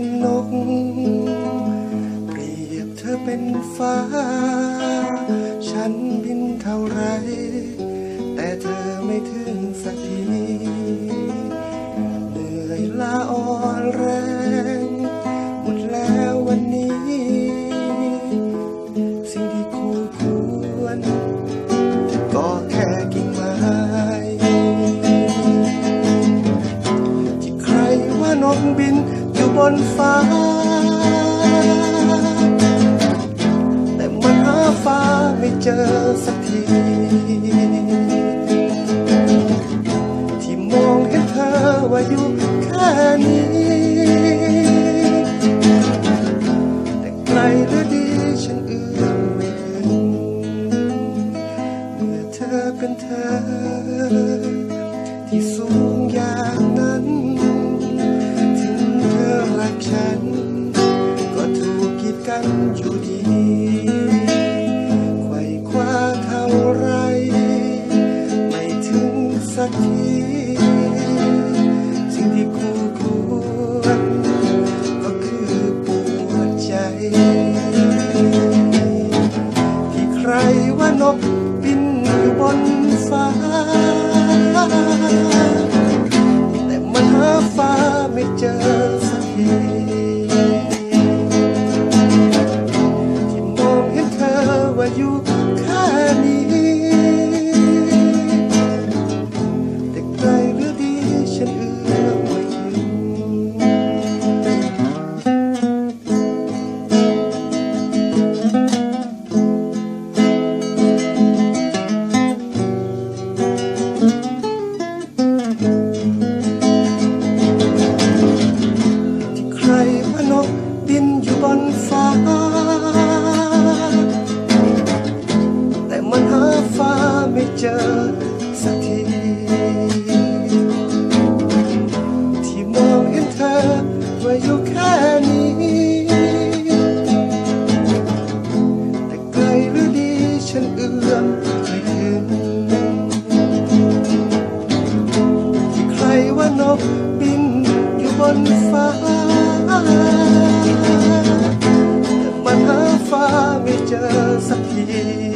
เป็นนก เปรียบเธอเป็นฟ้า ฉันบินเท่าไร แต่เธอไม่ถึงสักที เหนื่อยลาอ่อนแรง หมดแล้ววันนี้ สิ่งที่คู่ควรก็แค่กิ บนฟ้า แต่มันหาฟ้าไม่เจอสักที ที่มองเห็นเธอว่าอยู่ กันอยู่ดีไขว่คว้าเท่าไร ไม่ถึงสักทีสิ่งที่คู่ควรก็คือปวดใจ ที่ใครว่านกบินอยู่บนฟ้า อ สักที ที่มองเห็นเธอว่าอยู่แค่นี้ แต่ไกลหรือดีฉันเอื้อมไม่ถึงที่ใครว่านกบินอยู่บนฟ้า แต่มันหาฟ้าไม่เจอสักที